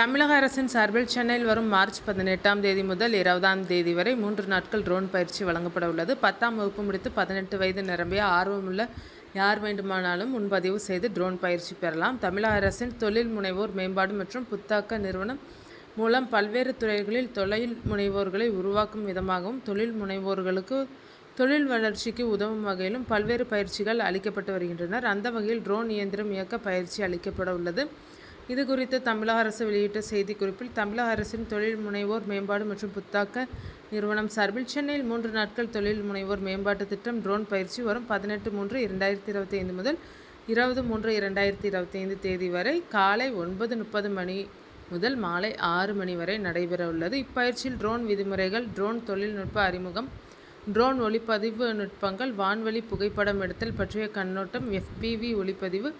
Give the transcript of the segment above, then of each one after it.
தமிழக அரசின் சார்பில் சென்னையில் வரும் மார்ச் பதினெட்டாம் தேதி முதல் இருபதாம் தேதி வரை மூன்று நாட்கள் ட்ரோன் பயிற்சி வழங்கப்பட உள்ளது. பத்தாம் வகுப்பு முடித்து பதினெட்டு வயது நிரம்பிய ஆர்வமுள்ள யார் வேண்டுமானாலும் முன்பதிவு செய்து ட்ரோன் பயிற்சி பெறலாம். தமிழக அரசின் தொழில் முனைவோர் மேம்பாடு மற்றும் புத்தாக்க நிறுவனம் மூலம் பல்வேறு துறைகளில் தொழில் முனைவோர்களை உருவாக்கும் விதமாகவும் தொழில் முனைவோர்களுக்கு தொழில் வளர்ச்சிக்கு உதவும் வகையிலும் பல்வேறு பயிற்சிகள் அளிக்கப்பட்டு வருகின்றனர். அந்த வகையில் ட்ரோன் இயந்திரம் இயக்க பயிற்சி அளிக்கப்பட உள்ளது. இது குறித்து தமிழக அரசு வெளியிட்ட செய்திக்குறிப்பில் தமிழக அரசின் தொழில் முனைவோர் மேம்பாடு மற்றும் புத்தாக்க நிறுவனம் சார்பில் சென்னையில் மூன்று நாட்கள் தொழில் முனைவோர் மேம்பாட்டு திட்டம் ட்ரோன் பயிற்சி வரும் பதினெட்டு மூன்று இரண்டாயிரத்தி இருபத்தி ஐந்து முதல் இருபது மூன்று இரண்டாயிரத்தி இருபத்தி ஐந்து தேதி வரை காலை ஒன்பது முப்பது மணி முதல் மாலை ஆறு மணி வரை நடைபெற உள்ளது. இப்பயிற்சியில் ட்ரோன் விதிமுறைகள் ட்ரோன் தொழில்நுட்ப அறிமுகம் ட்ரோன் ஒளிப்பதிவு நுட்பங்கள் வான்வழி புகைப்படம் எடுத்தல் பற்றிய கண்ணோட்டம் எஃபிவி ஒளிப்பதிவு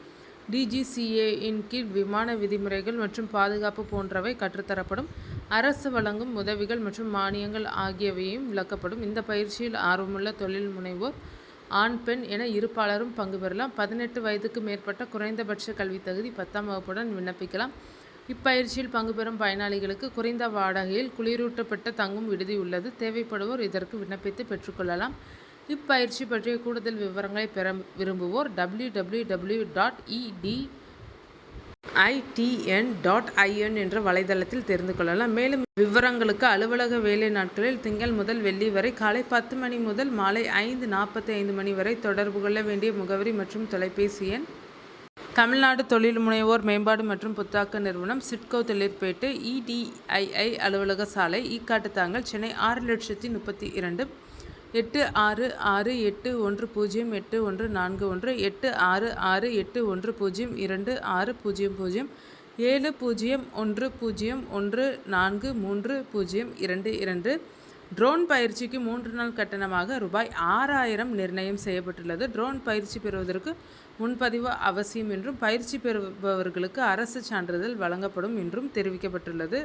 டிஜிசிஏயின் கீழ் விமான விதிமுறைகள் மற்றும் பாதுகாப்பு போன்றவை கற்றுத்தரப்படும். அரசு வழங்கும் உதவிகள் மற்றும் மானியங்கள் ஆகியவையும் விளக்கப்படும். இந்த பயிற்சியில் ஆர்வமுள்ள தொழில் முனைவோர் ஆண் பெண் என இருப்பாளரும் பங்கு பெறலாம். பதினெட்டு வயதுக்கு மேற்பட்ட குறைந்தபட்ச கல்வித் தகுதி பத்தாம் வகுப்புடன் விண்ணப்பிக்கலாம். இப்பயிற்சியில் பங்கு பெறும் பயனாளிகளுக்கு குறைந்த வாடகையில் குளிரூட்டப்பட்ட தங்கும் விடுதி உள்ளது. தேவைப்படுவோர் இதற்கு விண்ணப்பித்து பெற்றுக்கொள்ளலாம் இப்பயிற்சி பற்றிய கூடுதல் விவரங்களை பெற விரும்புவோர் W W W dot ED IDN dot IN என்ற வலைதளத்தில் தெரிந்து கொள்ளலாம். மேலும் விவரங்களுக்கு அலுவலக வேலை நாட்களில் திங்கள் முதல் வெள்ளி வரை காலை பத்து மணி முதல் மாலை ஐந்து நாற்பத்தி ஐந்து மணி வரை தொடர்பு கொள்ள வேண்டிய முகவரி மற்றும் தொலைபேசி எண். தமிழ்நாடு தொழில் முனைவோர் மேம்பாடு மற்றும் புத்தாக்க நிறுவனம் சிட்கோ தொழிற்பேட்டு இடிஐஐ அலுவலக சாலை ஈக்காட்டுத்தாங்கல் சென்னை ஆறு லட்சத்தி முப்பத்தி இரண்டு எட்டு ஆறு ஆறு எட்டு ஒன்று பூஜ்ஜியம் எட்டு ஒன்று நான்கு ஒன்று எட்டு ஆறு ஆறு எட்டு ஒன்று பூஜ்ஜியம் இரண்டு ஆறு பூஜ்ஜியம் பூஜ்ஜியம் ஏழு பூஜ்ஜியம் ஒன்று பூஜ்ஜியம் ஒன்று நான்கு மூன்று பூஜ்ஜியம் இரண்டு இரண்டு. ட்ரோன் பயிற்சிக்கு மூன்று நாள் கட்டணமாக ரூபாய் ஆறாயிரம் நிர்ணயம் செய்யப்பட்டுள்ளது. ட்ரோன் பயிற்சி பெறுவதற்கு முன்பதிவு அவசியம் என்றும் பயிற்சி பெறுபவர்களுக்கு அரசு சான்றிதழ் வழங்கப்படும் என்றும் தெரிவிக்கப்பட்டுள்ளது.